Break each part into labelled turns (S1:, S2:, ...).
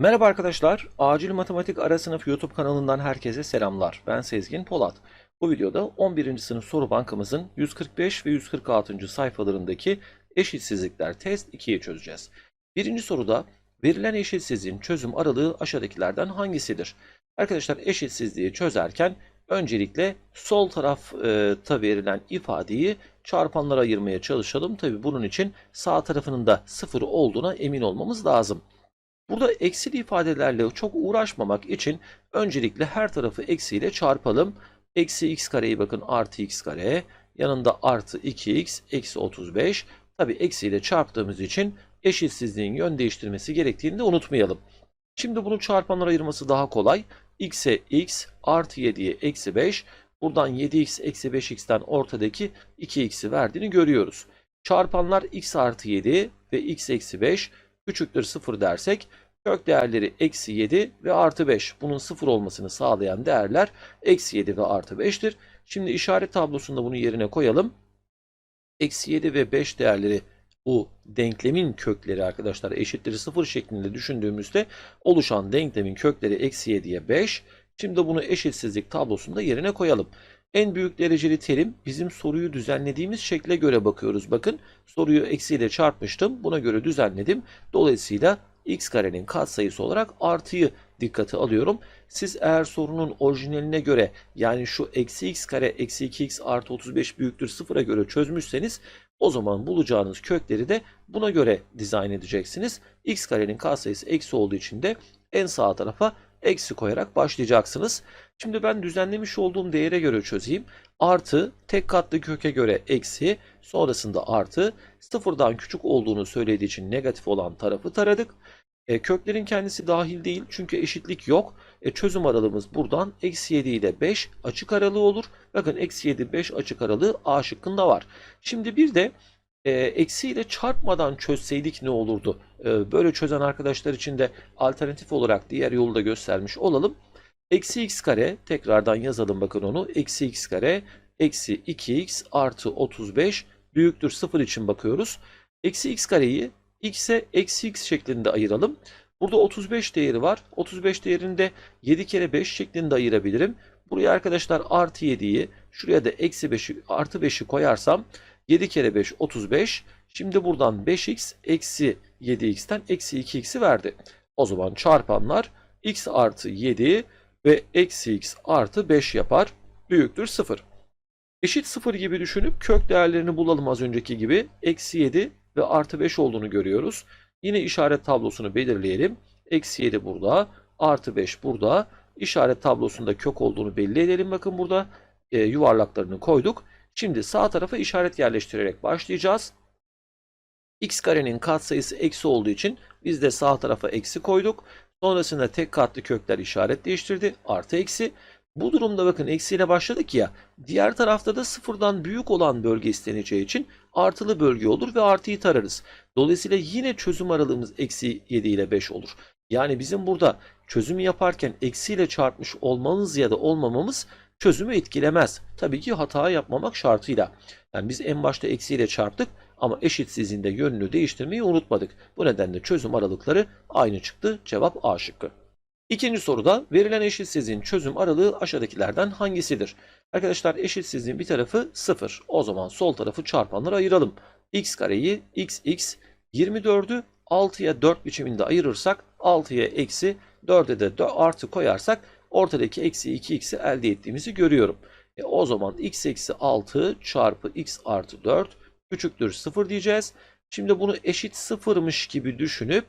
S1: Merhaba arkadaşlar, Acil Matematik Ara Sınıf YouTube kanalından herkese selamlar. Ben Sezgin Polat. Bu videoda 11. sınıf soru bankamızın 145 ve 146. sayfalarındaki eşitsizlikler test 2'yi çözeceğiz. Birinci soruda verilen eşitsizliğin çözüm aralığı aşağıdakilerden hangisidir? Arkadaşlar eşitsizliği çözerken öncelikle sol tarafta verilen ifadeyi çarpanlara ayırmaya çalışalım. Tabi bunun için sağ tarafının da sıfır olduğuna emin olmamız lazım. Burada eksili ifadelerle çok uğraşmamak için öncelikle her tarafı eksiyle çarpalım. Eksi x kareyi bakın artı x kare. Yanında artı 2x eksi 35. Tabi eksiyle çarptığımız için eşitsizliğin yön değiştirmesi gerektiğini de unutmayalım. Şimdi bunu çarpanlara ayırması daha kolay. x'e x artı 7'ye eksi 5. Buradan 7x eksi 5x'ten ortadaki 2x'i verdiğini görüyoruz. Çarpanlar x artı 7 ve x eksi 5 küçüktür 0 dersek kök değerleri eksi 7 ve artı 5. Bunun 0 olmasını sağlayan değerler eksi 7 ve artı 5'tir. Şimdi işaret tablosunda bunu yerine koyalım. Eksi 7 ve 5 değerleri bu denklemin kökleri arkadaşlar eşittir 0 şeklinde düşündüğümüzde oluşan denklemin kökleri eksi 7'ye 5. Şimdi bunu eşitsizlik tablosunda yerine koyalım. En büyük dereceli terim bizim soruyu düzenlediğimiz şekle göre bakıyoruz. Bakın soruyu eksiyle çarpmıştım. Buna göre düzenledim. Dolayısıyla x karenin katsayısı olarak artıyı dikkate alıyorum. Siz eğer sorunun orijinaline göre yani şu eksi x kare eksi 2x artı 35 büyüktür sıfıra göre çözmüşseniz o zaman bulacağınız kökleri de buna göre dizayn edeceksiniz. x karenin katsayısı eksi olduğu için de en sağ tarafa eksi koyarak başlayacaksınız. Şimdi ben düzenlemiş olduğum değere göre çözeyim. Artı tek katlı köke göre eksi sonrasında artı sıfırdan küçük olduğunu söylediği için negatif olan tarafı taradık. E, köklerin kendisi dahil değil çünkü eşitlik yok. E, çözüm aralığımız buradan eksi 7 ile 5 açık aralığı olur. Bakın eksi 7 5 açık aralığı A şıkkında var. Şimdi bir de e, eksi ile çarpmadan çözseydik ne olurdu? E, böyle çözen arkadaşlar için de alternatif olarak diğer yolu da göstermiş olalım. Eksi x kare tekrardan yazalım bakın onu. Eksi x kare eksi 2x artı 35 büyüktür 0 için bakıyoruz. Eksi x kareyi x'e eksi x şeklinde ayıralım. Burada 35 değeri var. 35 değerini de 7 kere 5 şeklinde ayırabilirim. Buraya arkadaşlar artı 7'yi şuraya da eksi 5'i artı 5'i koyarsam 7 kere 5 35. Şimdi buradan 5x eksi 7x'ten eksi 2x'i verdi. O zaman çarpanlar x artı 7 ve eksi x artı 5 yapar. Büyüktür 0. Eşit 0 gibi düşünüp kök değerlerini bulalım az önceki gibi. Eksi 7 ve artı 5 olduğunu görüyoruz. Yine işaret tablosunu belirleyelim. Eksi 7 burada, artı 5 burada. İşaret tablosunda kök olduğunu belli edelim. Bakın burada e, yuvarlaklarını koyduk. Şimdi sağ tarafa işaret yerleştirerek başlayacağız. x karenin katsayısı eksi olduğu için biz de sağ tarafa eksi koyduk. Sonrasında tek katlı kökler işaret değiştirdi. Artı eksi. Bu durumda bakın eksiyle başladık ya. Diğer tarafta da sıfırdan büyük olan bölge isteneceği için artılı bölge olur ve artıyı tararız. Dolayısıyla yine çözüm aralığımız eksi 7 ile 5 olur. Yani bizim burada çözümü yaparken eksiyle çarpmış olmamız ya da olmamamız çözümü etkilemez. Tabii ki hata yapmamak şartıyla. Yani biz en başta eksiyle çarptık ama eşitsizliğin yönünü değiştirmeyi unutmadık. Bu nedenle çözüm aralıkları aynı çıktı. Cevap A şıkkı. İkinci soruda verilen eşitsizliğin çözüm aralığı aşağıdakilerden hangisidir? Arkadaşlar eşitsizliğin bir tarafı 0. O zaman sol tarafı çarpanlara ayıralım. x kareyi x x 24'ü 6'ya 4 biçiminde ayırırsak 6'ya eksi 4'e de 4 artı koyarsak ortadaki eksi 2x'i elde ettiğimizi görüyorum. E o zaman x eksi 6 çarpı x artı 4 küçüktür 0 diyeceğiz. Şimdi bunu eşit sıfırmış gibi düşünüp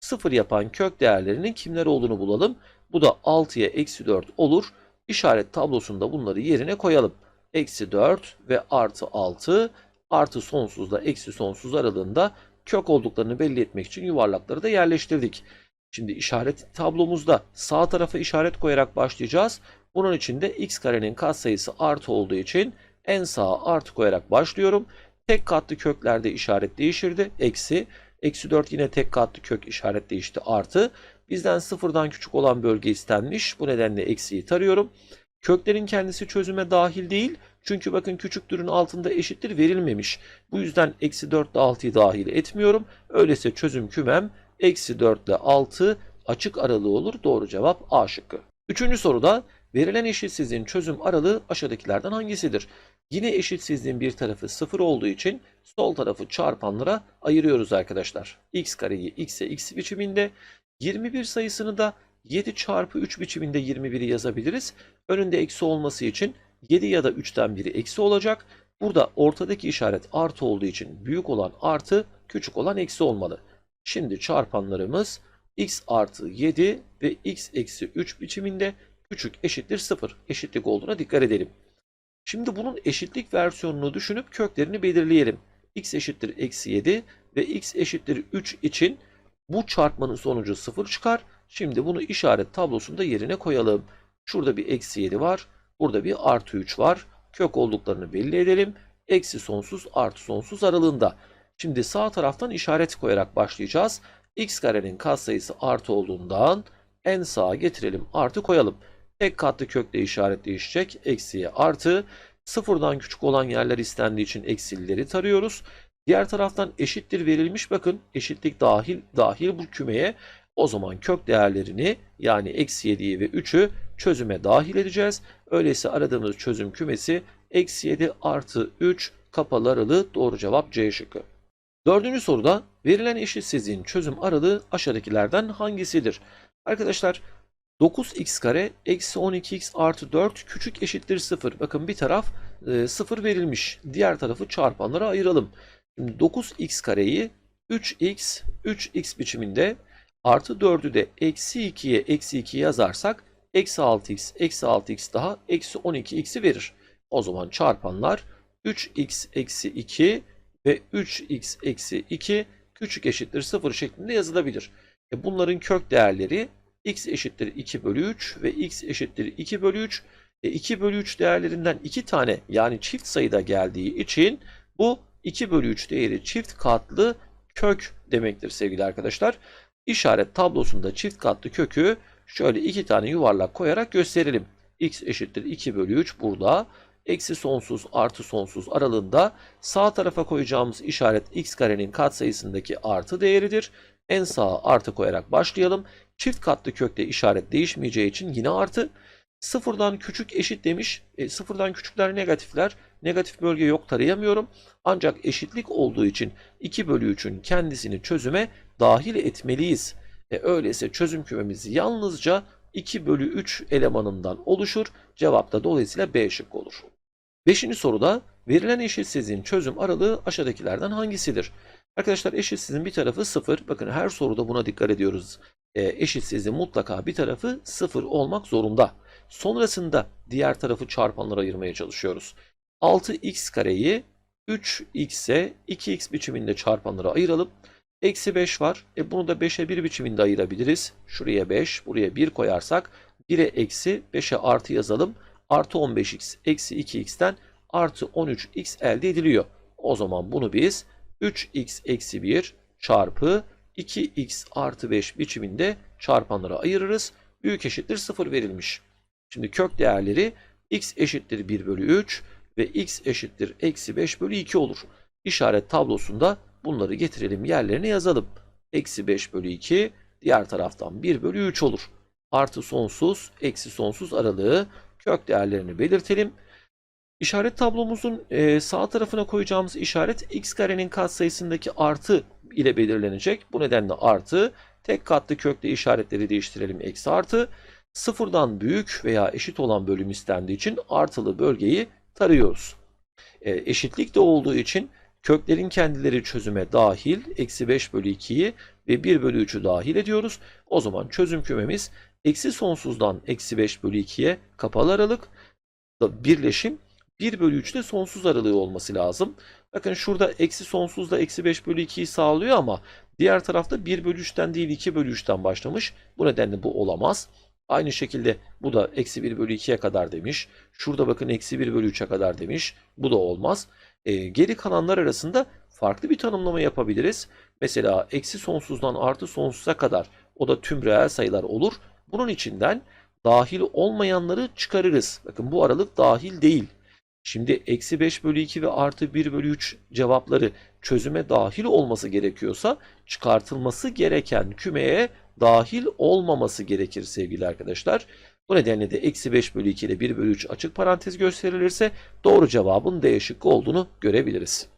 S1: 0 yapan kök değerlerinin kimler olduğunu bulalım. Bu da 6'ya eksi 4 olur. İşaret tablosunda bunları yerine koyalım. Eksi 4 ve artı 6 artı sonsuzla eksi sonsuz aralığında kök olduklarını belli etmek için yuvarlakları da yerleştirdik. Şimdi işaret tablomuzda sağ tarafa işaret koyarak başlayacağız. Bunun için de x karenin katsayısı artı olduğu için en sağa artı koyarak başlıyorum. Tek katlı köklerde işaret değişirdi. Eksi. Eksi 4 yine tek katlı kök işaret değişti. Artı. Bizden sıfırdan küçük olan bölge istenmiş. Bu nedenle eksiyi tarıyorum. Köklerin kendisi çözüme dahil değil. Çünkü bakın küçüktürün altında eşittir verilmemiş. Bu yüzden eksi 4 ile 6'yı dahil etmiyorum. Öyleyse çözüm kümem eksi 4 ile 6 açık aralığı olur. Doğru cevap A şıkkı. Üçüncü soruda verilen eşitsizliğin çözüm aralığı aşağıdakilerden hangisidir? Yine eşitsizliğin bir tarafı 0 olduğu için sol tarafı çarpanlara ayırıyoruz arkadaşlar. x kareyi x'e x biçiminde 21 sayısını da 7 çarpı 3 biçiminde 21'i yazabiliriz. Önünde eksi olması için 7 ya da 3'ten biri eksi olacak. Burada ortadaki işaret artı olduğu için büyük olan artı, küçük olan eksi olmalı. Şimdi çarpanlarımız x artı 7 ve x eksi 3 biçiminde küçük eşittir 0 eşitlik olduğuna dikkat edelim. Şimdi bunun eşitlik versiyonunu düşünüp köklerini belirleyelim. x eşittir eksi 7 ve x eşittir 3 için bu çarpmanın sonucu 0 çıkar. Şimdi bunu işaret tablosunda yerine koyalım. Şurada bir eksi 7 var. Burada bir artı 3 var. Kök olduklarını belli edelim. Eksi sonsuz artı sonsuz aralığında. Şimdi sağ taraftan işaret koyarak başlayacağız. x karenin katsayısı artı olduğundan en sağa getirelim artı koyalım. Tek katlı kökle işaret değişecek. Eksiye artı. Sıfırdan küçük olan yerler istendiği için eksilileri tarıyoruz. Diğer taraftan eşittir verilmiş. Bakın eşitlik dahil dahil bu kümeye. O zaman kök değerlerini yani eksi 7'yi ve 3'ü çözüme dahil edeceğiz. Öyleyse aradığımız çözüm kümesi eksi 7 artı 3 kapalı aralığı doğru cevap C şıkkı. Dördüncü soruda verilen eşitsizliğin çözüm aralığı aşağıdakilerden hangisidir? Arkadaşlar 9x kare eksi 12x artı 4 küçük eşittir 0. Bakın bir taraf e, 0 verilmiş. Diğer tarafı çarpanlara ayıralım. Şimdi 9x kareyi 3x 3x biçiminde artı 4'ü de eksi 2'ye eksi 2 yazarsak eksi 6x eksi 6x daha eksi 12x'i verir. O zaman çarpanlar 3x eksi 2 ve 3x eksi 2 küçük eşittir 0 şeklinde yazılabilir. E bunların kök değerleri x eşittir 2 bölü 3 ve x eşittir 2 bölü 3. E 2 bölü 3 değerlerinden 2 tane yani çift sayıda geldiği için bu 2 bölü 3 değeri çift katlı kök demektir sevgili arkadaşlar. İşaret tablosunda çift katlı kökü şöyle iki tane yuvarlak koyarak gösterelim. x eşittir 2 bölü 3 burada. Eksi sonsuz artı sonsuz aralığında sağ tarafa koyacağımız işaret x karenin katsayısındaki artı değeridir. En sağa artı koyarak başlayalım. Çift katlı kökte işaret değişmeyeceği için yine artı. Sıfırdan küçük eşit demiş. E, sıfırdan küçükler negatifler. Negatif bölge yok tarayamıyorum. Ancak eşitlik olduğu için 2 bölü 3'ün kendisini çözüme dahil etmeliyiz. E, öyleyse çözüm kümemiz yalnızca 2 bölü 3 elemanından oluşur. Cevap da dolayısıyla B şıkkı olur. Beşinci soruda verilen eşitsizliğin çözüm aralığı aşağıdakilerden hangisidir? Arkadaşlar eşitsizliğin bir tarafı 0. Bakın her soruda buna dikkat ediyoruz. E, eşitsizliğin mutlaka bir tarafı 0 olmak zorunda. Sonrasında diğer tarafı çarpanlara ayırmaya çalışıyoruz. 6x kareyi 3x'e 2x biçiminde çarpanlara ayıralım. Eksi 5 var. E bunu da 5'e 1 biçiminde ayırabiliriz. Şuraya 5, buraya 1 koyarsak 1'e eksi 5'e artı yazalım. Artı 15x eksi 2x'ten artı 13x elde ediliyor. O zaman bunu biz 3x eksi 1 çarpı 2x artı 5 biçiminde çarpanlara ayırırız. Büyük eşittir 0 verilmiş. Şimdi kök değerleri x eşittir 1 bölü 3 ve x eşittir eksi 5 bölü 2 olur. İşaret tablosunda bunları getirelim yerlerine yazalım. Eksi 5 bölü 2 diğer taraftan 1 bölü 3 olur. Artı sonsuz eksi sonsuz aralığı kök değerlerini belirtelim. İşaret tablomuzun e, sağ tarafına koyacağımız işaret x karenin katsayısındaki artı ile belirlenecek. Bu nedenle artı tek katlı kökle işaretleri değiştirelim eksi artı. Sıfırdan büyük veya eşit olan bölüm istendiği için artılı bölgeyi tarıyoruz. E, eşitlik de olduğu için köklerin kendileri çözüme dahil eksi 5 bölü 2'yi ve 1 bölü 3'ü dahil ediyoruz. O zaman çözüm kümemiz eksi sonsuzdan eksi 5 bölü 2'ye kapalı aralık birleşim 1 bölü 3'te sonsuz aralığı olması lazım. Bakın şurada eksi sonsuzla eksi 5 bölü 2'yi sağlıyor ama diğer tarafta 1 bölü 3'ten değil 2 bölü 3'ten başlamış. Bu nedenle bu olamaz. Aynı şekilde bu da eksi 1 bölü 2'ye kadar demiş. Şurada bakın eksi 1 bölü 3'e kadar demiş. Bu da olmaz. E, geri kalanlar arasında farklı bir tanımlama yapabiliriz. Mesela eksi sonsuzdan artı sonsuza kadar o da tüm reel sayılar olur. Bunun içinden dahil olmayanları çıkarırız. Bakın bu aralık dahil değil. Şimdi eksi 5 bölü 2 ve artı 1 bölü 3 cevapları çözüme dahil olması gerekiyorsa çıkartılması gereken kümeye dahil olmaması gerekir sevgili arkadaşlar. Bu nedenle de eksi 5 bölü 2 ile 1 bölü 3 açık parantez gösterilirse doğru cevabın D şıkkı olduğunu görebiliriz.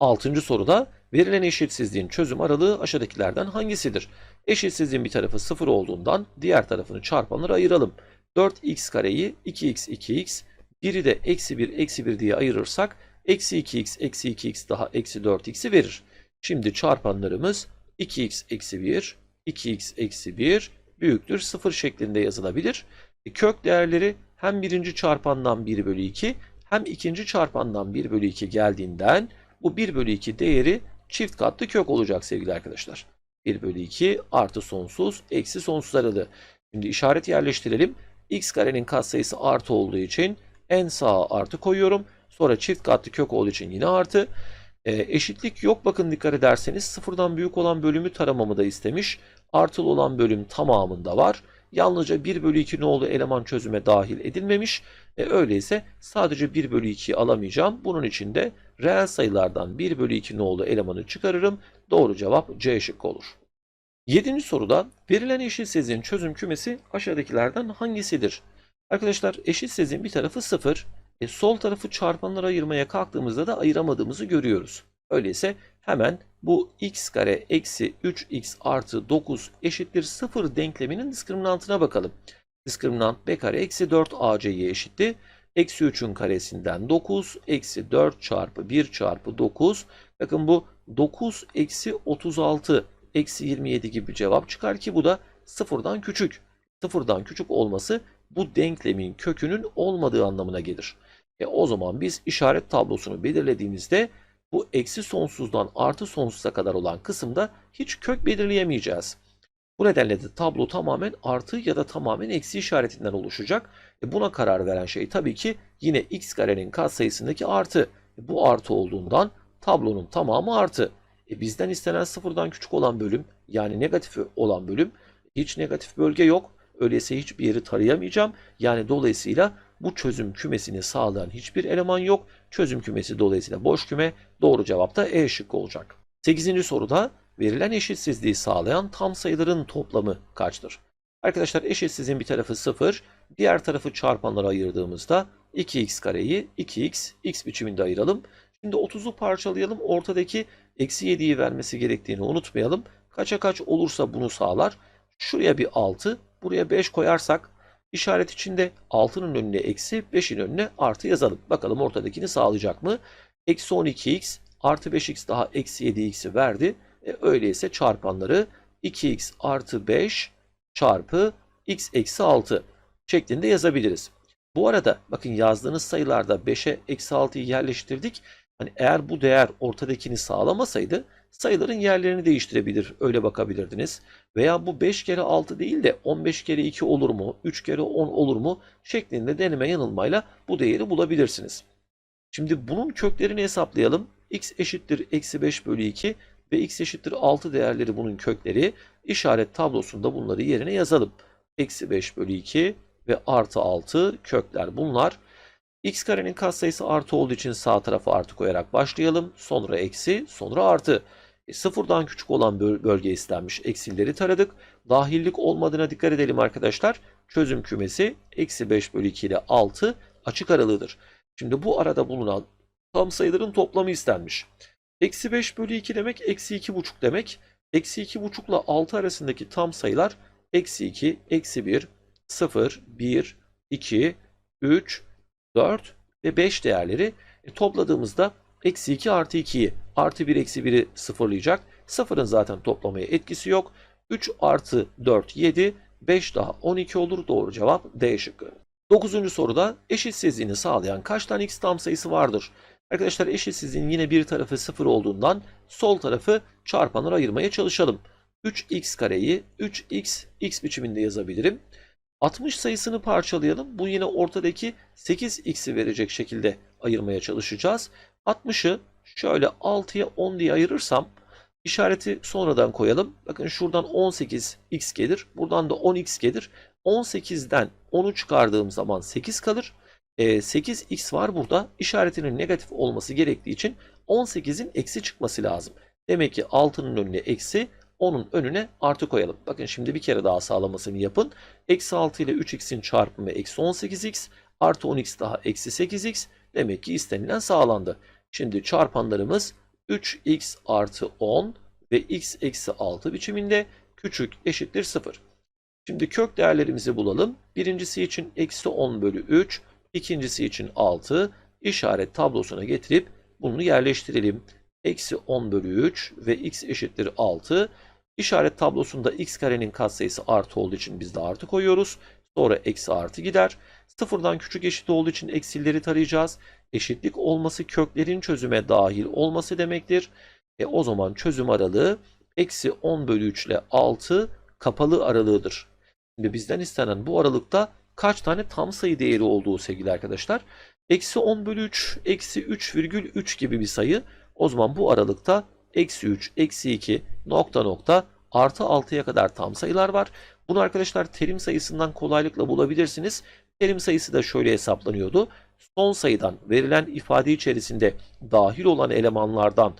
S1: Altıncı soruda verilen eşitsizliğin çözüm aralığı aşağıdakilerden hangisidir? Eşitsizliğin bir tarafı 0 olduğundan diğer tarafını çarpanlara ayıralım. 4x kareyi 2x 2x, biri de eksi 1 eksi 1 diye ayırırsak eksi 2x eksi 2x daha eksi 4x'i verir. Şimdi çarpanlarımız 2x eksi 1, 2x eksi 1 büyüktür 0 şeklinde yazılabilir. E, kök değerleri hem birinci çarpandan 1 bölü 2 hem ikinci çarpandan 1 bölü 2 geldiğinden bu 1 bölü 2 değeri çift katlı kök olacak sevgili arkadaşlar. 1 bölü 2 artı sonsuz eksi sonsuz aralığı. Şimdi işaret yerleştirelim. x karenin katsayısı artı olduğu için en sağa artı koyuyorum. Sonra çift katlı kök olduğu için yine artı. E, eşitlik yok bakın dikkat ederseniz sıfırdan büyük olan bölümü taramamı da istemiş. Artılı olan bölüm tamamında var. Yalnızca 1 bölü 2 nolu eleman çözüme dahil edilmemiş. E, öyleyse sadece 1 bölü 2'yi alamayacağım. Bunun için de reel sayılardan 1 bölü 2 nolu elemanı çıkarırım. Doğru cevap C şıkkı olur. Yedinci soruda verilen eşitsizliğin çözüm kümesi aşağıdakilerden hangisidir? Arkadaşlar eşitsizliğin bir tarafı 0. E, sol tarafı çarpanlara ayırmaya kalktığımızda da ayıramadığımızı görüyoruz. Öyleyse hemen bu x kare eksi 3x artı 9 eşittir 0 denkleminin diskriminantına bakalım. Diskriminant b kare eksi 4 ac'ye eşitti. Eksi 3'ün karesinden 9 eksi 4 çarpı 1 çarpı 9. Bakın bu 9 eksi 36 eksi 27 gibi cevap çıkar ki bu da sıfırdan küçük. Sıfırdan küçük olması bu denklemin kökünün olmadığı anlamına gelir. E o zaman biz işaret tablosunu belirlediğimizde bu eksi sonsuzdan artı sonsuza kadar olan kısımda hiç kök belirleyemeyeceğiz. Bu nedenle de tablo tamamen artı ya da tamamen eksi işaretinden oluşacak. E buna karar veren şey tabii ki yine x karenin katsayısındaki artı. E bu artı olduğundan tablonun tamamı artı. E bizden istenen sıfırdan küçük olan bölüm yani negatif olan bölüm hiç negatif bölge yok. Öyleyse hiçbir yeri tarayamayacağım. Yani dolayısıyla bu çözüm kümesini sağlayan hiçbir eleman yok. Çözüm kümesi dolayısıyla boş küme. Doğru cevap da E şıkkı olacak. 8. soruda verilen eşitsizliği sağlayan tam sayıların toplamı kaçtır? Arkadaşlar eşitsizliğin bir tarafı 0, diğer tarafı çarpanlara ayırdığımızda 2x kareyi 2x, x biçiminde ayıralım. Şimdi 30'u parçalayalım. Ortadaki eksi 7'yi vermesi gerektiğini unutmayalım. Kaça kaç olursa bunu sağlar. Şuraya bir 6, buraya 5 koyarsak işaret içinde 6'nın önüne eksi, 5'in önüne artı yazalım. Bakalım ortadakini sağlayacak mı? Eksi 12x artı 5x daha eksi 7x'i verdi. E, öyleyse çarpanları 2x artı 5 çarpı x eksi 6 şeklinde yazabiliriz. Bu arada bakın yazdığınız sayılarda 5'e eksi 6'yı yerleştirdik. Hani eğer bu değer ortadakini sağlamasaydı sayıların yerlerini değiştirebilir. Öyle bakabilirdiniz. Veya bu 5 kere 6 değil de 15 kere 2 olur mu? 3 kere 10 olur mu? Şeklinde deneme yanılmayla bu değeri bulabilirsiniz. Şimdi bunun köklerini hesaplayalım. x eşittir eksi 5 bölü 2 ve x eşittir 6 değerleri bunun kökleri. İşaret tablosunda bunları yerine yazalım. Eksi 5 bölü 2 ve artı 6 kökler bunlar. x karenin katsayısı artı olduğu için sağ tarafa artı koyarak başlayalım. Sonra eksi, sonra artı. E, sıfırdan küçük olan bölge istenmiş. Eksileri taradık. Dahillik olmadığına dikkat edelim arkadaşlar. Çözüm kümesi eksi 5 bölü 2 ile 6 açık aralığıdır. Şimdi bu arada bulunan tam sayıların toplamı istenmiş. Eksi 5 bölü 2 demek eksi 2,5 demek. Eksi 2,5 ile 6 arasındaki tam sayılar eksi 2, eksi 1, 0, 1, 2, 3, 4 ve 5 değerleri e, topladığımızda eksi 2 artı 2'yi artı 1 eksi 1'i sıfırlayacak. Sıfırın zaten toplamaya etkisi yok. 3 artı 4 7 5 daha 12 olur. Doğru cevap D şıkkı. 9. soruda eşitsizliğini sağlayan kaç tane x tam sayısı vardır? Arkadaşlar eşitsizliğin yine bir tarafı 0 olduğundan sol tarafı çarpanlara ayırmaya çalışalım. 3x kareyi 3x x biçiminde yazabilirim. 60 sayısını parçalayalım. Bu yine ortadaki 8x'i verecek şekilde ayırmaya çalışacağız. 60'ı şöyle 6'ya 10 diye ayırırsam işareti sonradan koyalım. Bakın şuradan 18x gelir. Buradan da 10x gelir. 18'den 10'u çıkardığım zaman 8 kalır. E, 8x var burada. İşaretinin negatif olması gerektiği için 18'in eksi çıkması lazım. Demek ki 6'nın önüne eksi, 10'un önüne artı koyalım. Bakın şimdi bir kere daha sağlamasını yapın. Eksi 6 ile 3x'in çarpımı eksi 18x artı 10x daha eksi 8x. Demek ki istenilen sağlandı. Şimdi çarpanlarımız 3x artı 10 ve x eksi 6 biçiminde küçük eşittir 0. Şimdi kök değerlerimizi bulalım. Birincisi için eksi 10 bölü 3, ikincisi için 6. İşaret tablosuna getirip bunu yerleştirelim. Eksi 10 bölü 3 ve x eşittir 6. İşaret tablosunda x karenin katsayısı artı olduğu için biz de artı koyuyoruz. Sonra eksi artı gider. Sıfırdan küçük eşit olduğu için eksileri tarayacağız. Eşitlik olması köklerin çözüme dahil olması demektir. E o zaman çözüm aralığı eksi 10 bölü 3 ile 6 kapalı aralığıdır. Şimdi bizden istenen bu aralıkta kaç tane tam sayı değeri olduğu sevgili arkadaşlar. Eksi 10 bölü 3, eksi 3,3 gibi bir sayı. O zaman bu aralıkta eksi 3, eksi 2, nokta nokta artı 6'ya kadar tam sayılar var. Bunu arkadaşlar terim sayısından kolaylıkla bulabilirsiniz. Terim sayısı da şöyle hesaplanıyordu. Son sayıdan verilen ifade içerisinde dahil olan elemanlardan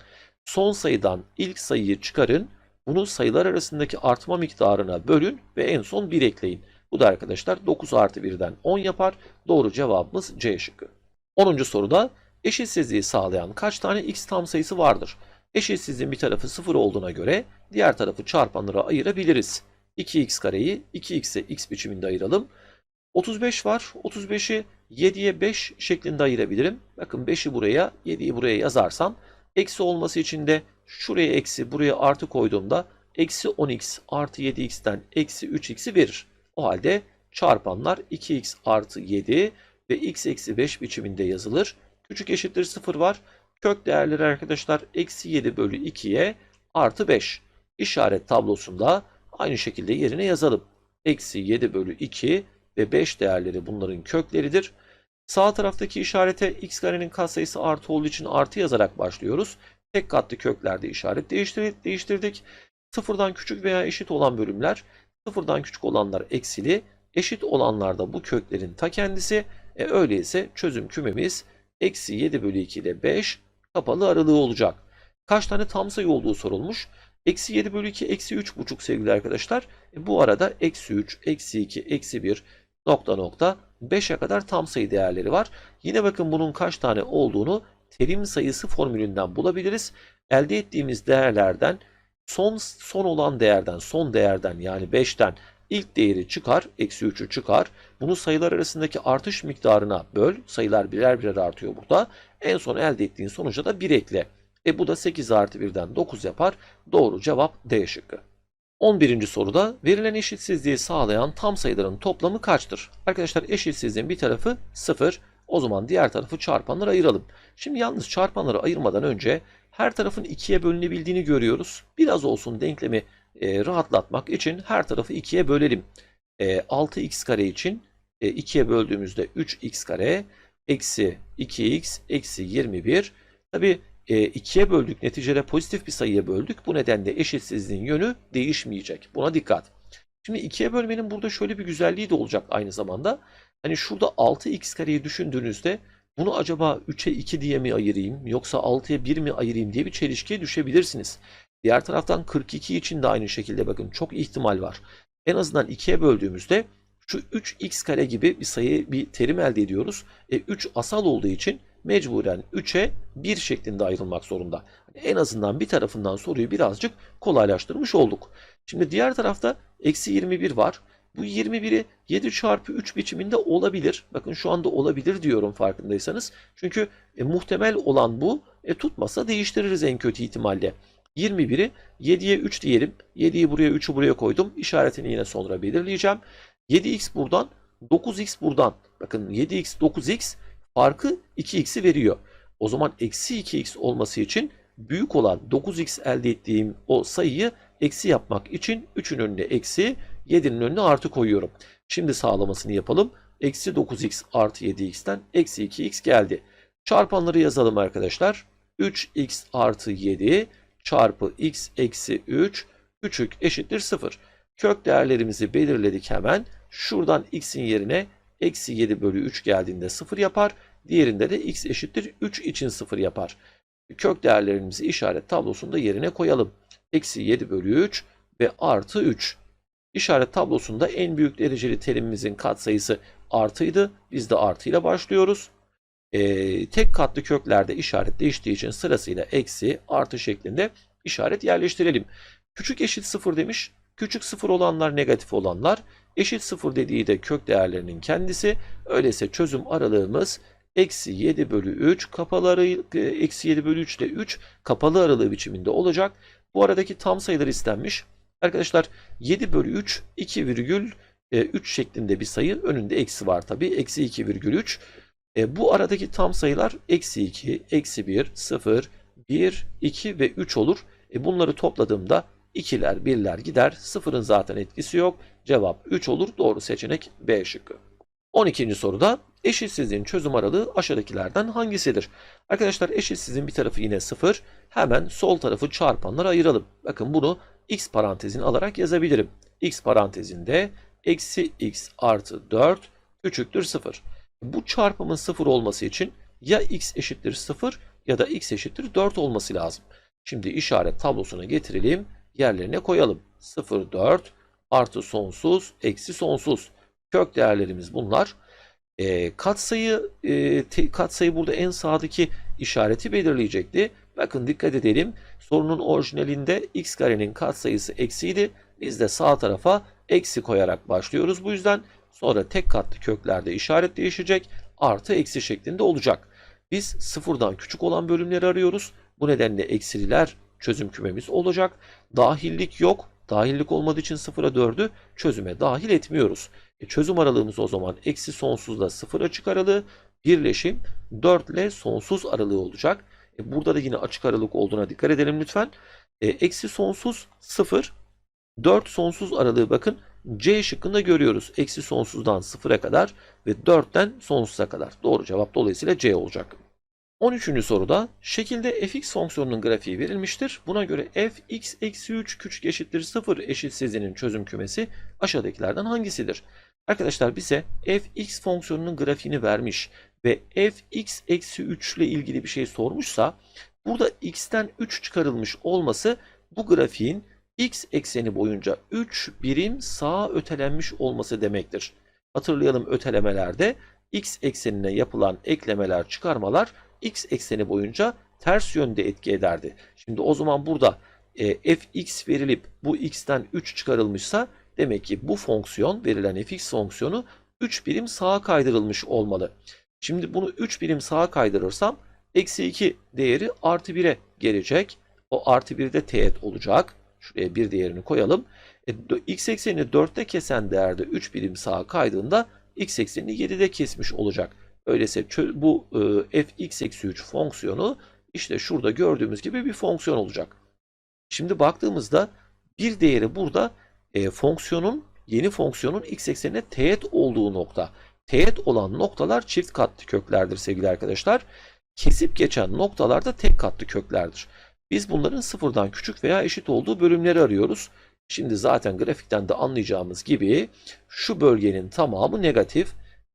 S1: son sayıdan ilk sayıyı çıkarın. Bunu sayılar arasındaki artma miktarına bölün ve en son 1 ekleyin. Bu da arkadaşlar 9 artı 1'den 10 yapar. Doğru cevabımız C şıkkı. 10. soruda eşitsizliği sağlayan kaç tane x tam sayısı vardır? Eşitsizliğin bir tarafı 0 olduğuna göre diğer tarafı çarpanlara ayırabiliriz. 2x kareyi 2x'e x biçiminde ayıralım. 35 var. 35'i 7'ye 5 şeklinde ayırabilirim. Bakın 5'i buraya 7'yi buraya yazarsam eksi olması için de şuraya eksi buraya artı koyduğumda eksi 10x artı 7x'ten eksi 3x'i verir. O halde çarpanlar 2x artı 7 ve x eksi 5 biçiminde yazılır. Küçük eşittir 0 var. Kök değerleri arkadaşlar eksi 7 bölü 2'ye artı 5. İşaret tablosunda aynı şekilde yerine yazalım. Eksi 7 bölü 2 ve 5 değerleri bunların kökleridir. Sağ taraftaki işarete x karenin katsayısı artı olduğu için artı yazarak başlıyoruz. Tek katlı köklerde işaret değiştirdik. Sıfırdan küçük veya eşit olan bölümler, sıfırdan küçük olanlar eksili, eşit olanlarda bu köklerin ta kendisi. E öyleyse çözüm kümemiz eksi 7 bölü 2 ile 5 kapalı aralığı olacak. Kaç tane tam sayı olduğu sorulmuş. Eksi 7 bölü 2 eksi 3 buçuk sevgili arkadaşlar. E bu arada eksi 3, eksi 2, eksi 1 nokta nokta 5'e kadar tam sayı değerleri var. Yine bakın bunun kaç tane olduğunu terim sayısı formülünden bulabiliriz. Elde ettiğimiz değerlerden son son olan değerden, son değerden yani 5'ten ilk değeri çıkar, eksi 3'ü çıkar. Bunu sayılar arasındaki artış miktarına böl. Sayılar birer birer artıyor burada. En son elde ettiğin sonuca da 1 ekle. E bu da 8 artı 1'den 9 yapar. Doğru cevap D şıkkı. 11. soruda verilen eşitsizliği sağlayan tam sayıların toplamı kaçtır? Arkadaşlar eşitsizliğin bir tarafı 0. O zaman diğer tarafı çarpanlara ayıralım. Şimdi yalnız çarpanları ayırmadan önce her tarafın 2'ye bölünebildiğini görüyoruz. Biraz olsun denklemi e, rahatlatmak için her tarafı 2'ye bölelim. E, 6x kare için e, 2'ye böldüğümüzde 3x kare eksi 2x eksi 21. Tabi e, ikiye böldük. Neticede pozitif bir sayıya böldük. Bu nedenle eşitsizliğin yönü değişmeyecek. Buna dikkat. Şimdi ikiye bölmenin burada şöyle bir güzelliği de olacak aynı zamanda. Hani şurada 6x kareyi düşündüğünüzde bunu acaba 3'e 2 diye mi ayırayım yoksa 6'ya 1 mi ayırayım diye bir çelişkiye düşebilirirsiniz. Diğer taraftan 42 için de aynı şekilde bakın çok ihtimal var. En azından 2'ye böldüğümüzde şu 3x kare gibi bir sayı bir terim elde ediyoruz. E, 3 asal olduğu için mecburen 3'e 1 şeklinde ayrılmak zorunda. En azından bir tarafından soruyu birazcık kolaylaştırmış olduk. Şimdi diğer tarafta eksi 21 var. Bu 21'i 7 çarpı 3 biçiminde olabilir. Bakın şu anda olabilir diyorum farkındaysanız. Çünkü e, muhtemel olan bu. E, tutmasa değiştiririz en kötü ihtimalle. 21'i 7'ye 3 diyelim. 7'yi buraya 3'ü buraya koydum. İşaretini yine sonra belirleyeceğim. 7x buradan 9x buradan. Bakın 7x 9x farkı 2x'i veriyor. O zaman eksi 2x olması için büyük olan 9x elde ettiğim o sayıyı eksi yapmak için 3'ün önüne eksi 7'nin önüne artı koyuyorum. Şimdi sağlamasını yapalım. Eksi 9x artı 7x'ten eksi 2x geldi. Çarpanları yazalım arkadaşlar. 3x artı 7 çarpı x eksi 3 küçük eşittir 0. Kök değerlerimizi belirledik hemen. Şuradan x'in yerine eksi 7 bölü 3 geldiğinde 0 yapar. Diğerinde de x eşittir 3 için 0 yapar. Kök değerlerimizi işaret tablosunda yerine koyalım. Eksi 7 bölü 3 ve artı 3. İşaret tablosunda en büyük dereceli terimimizin katsayısı artıydı. Biz de artıyla başlıyoruz. Ee, tek katlı köklerde işaret değiştiği için sırasıyla eksi, artı şeklinde işaret yerleştirelim. Küçük eşit 0 demiş. Küçük 0 olanlar negatif olanlar. Eşit 0 dediği de kök değerlerinin kendisi. Öyleyse çözüm aralığımız eksi 7 bölü 3 kapalı aralığı, eksi 7 bölü 3 ile 3 kapalı aralığı biçiminde olacak. Bu aradaki tam sayılar istenmiş. Arkadaşlar 7 bölü 3 2 virgül 3 şeklinde bir sayı. Önünde eksi var tabi. Eksi 2 virgül 3. E, bu aradaki tam sayılar eksi 2, eksi 1, 0, 1, 2 ve 3 olur. E, bunları topladığımda ikiler, birler gider. Sıfırın zaten etkisi yok. Cevap 3 olur. Doğru seçenek B şıkkı. 12. soruda eşitsizliğin çözüm aralığı aşağıdakilerden hangisidir? Arkadaşlar eşitsizliğin bir tarafı yine 0. Hemen sol tarafı çarpanlara ayıralım. Bakın bunu x parantezini alarak yazabilirim. x parantezinde eksi x artı 4 küçüktür 0. Bu çarpımın 0 olması için ya x eşittir 0 ya da x eşittir 4 olması lazım. Şimdi işaret tablosuna getirelim. Yerlerine koyalım. 0, 4 artı sonsuz eksi sonsuz. Kök değerlerimiz bunlar. E, katsayı e, katsayı burada en sağdaki işareti belirleyecekti. Bakın dikkat edelim. Sorunun orijinalinde x karenin katsayısı eksiydi. Biz de sağ tarafa eksi koyarak başlıyoruz. Bu yüzden sonra tek katlı köklerde işaret değişecek. Artı eksi şeklinde olacak. Biz sıfırdan küçük olan bölümleri arıyoruz. Bu nedenle eksililer çözüm kümemiz olacak. Dahillik yok. Dahillik olmadığı için 0'a 4'ü çözüme dahil etmiyoruz. E çözüm aralığımız o zaman eksi sonsuzla 0 açık aralığı birleşim 4 ile sonsuz aralığı olacak. E burada da yine açık aralık olduğuna dikkat edelim lütfen. E, eksi sonsuz 0, 4 sonsuz aralığı bakın C şıkkında görüyoruz. Eksi sonsuzdan 0'a kadar ve 4'ten sonsuza kadar. Doğru cevap dolayısıyla C olacak. 13. soruda şekilde fx fonksiyonunun grafiği verilmiştir. Buna göre fx eksi 3 küçük eşittir 0 eşitsizliğinin çözüm kümesi aşağıdakilerden hangisidir? Arkadaşlar bize fx fonksiyonunun grafiğini vermiş ve fx eksi 3 ile ilgili bir şey sormuşsa burada x'ten 3 çıkarılmış olması bu grafiğin x ekseni boyunca 3 birim sağa ötelenmiş olması demektir. Hatırlayalım ötelemelerde x eksenine yapılan eklemeler, çıkarmalar x ekseni boyunca ters yönde etki ederdi. Şimdi o zaman burada e, fx verilip bu x'ten 3 çıkarılmışsa demek ki bu fonksiyon verilen fx fonksiyonu 3 birim sağa kaydırılmış olmalı. Şimdi bunu 3 birim sağa kaydırırsam eksi 2 değeri artı 1'e gelecek. O artı 1 de teğet olacak. Şuraya bir değerini koyalım. E, x eksenini 4'te kesen değerde 3 birim sağa kaydığında x eksenini 7'de kesmiş olacak. Öyleyse bu e, fx eksi 3 fonksiyonu işte şurada gördüğümüz gibi bir fonksiyon olacak. Şimdi baktığımızda bir değeri burada e, fonksiyonun yeni fonksiyonun x eksenine teğet olduğu nokta. Teğet olan noktalar çift katlı köklerdir sevgili arkadaşlar. Kesip geçen noktalar da tek katlı köklerdir. Biz bunların sıfırdan küçük veya eşit olduğu bölümleri arıyoruz. Şimdi zaten grafikten de anlayacağımız gibi şu bölgenin tamamı negatif.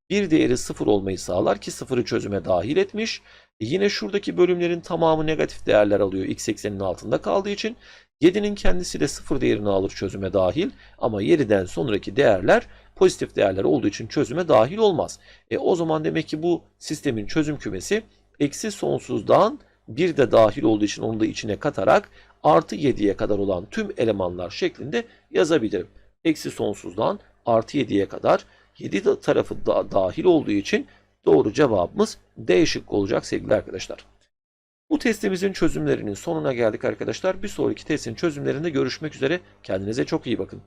S1: Bir değeri sıfır olmayı sağlar ki sıfırı çözüme dahil etmiş. E yine şuradaki bölümlerin tamamı negatif değerler alıyor x eksenin altında kaldığı için. 7'nin kendisi de sıfır değerini alır çözüme dahil ama 7'den sonraki değerler pozitif değerler olduğu için çözüme dahil olmaz. E o zaman demek ki bu sistemin çözüm kümesi eksi sonsuzdan bir de dahil olduğu için onu da içine katarak artı 7'ye kadar olan tüm elemanlar şeklinde yazabilirim. Eksi sonsuzdan artı 7'ye kadar 7 tarafı da dahil olduğu için doğru cevabımız D şıkkı olacak sevgili arkadaşlar. Bu testimizin çözümlerinin sonuna geldik arkadaşlar. Bir sonraki testin çözümlerinde görüşmek üzere. Kendinize çok iyi bakın.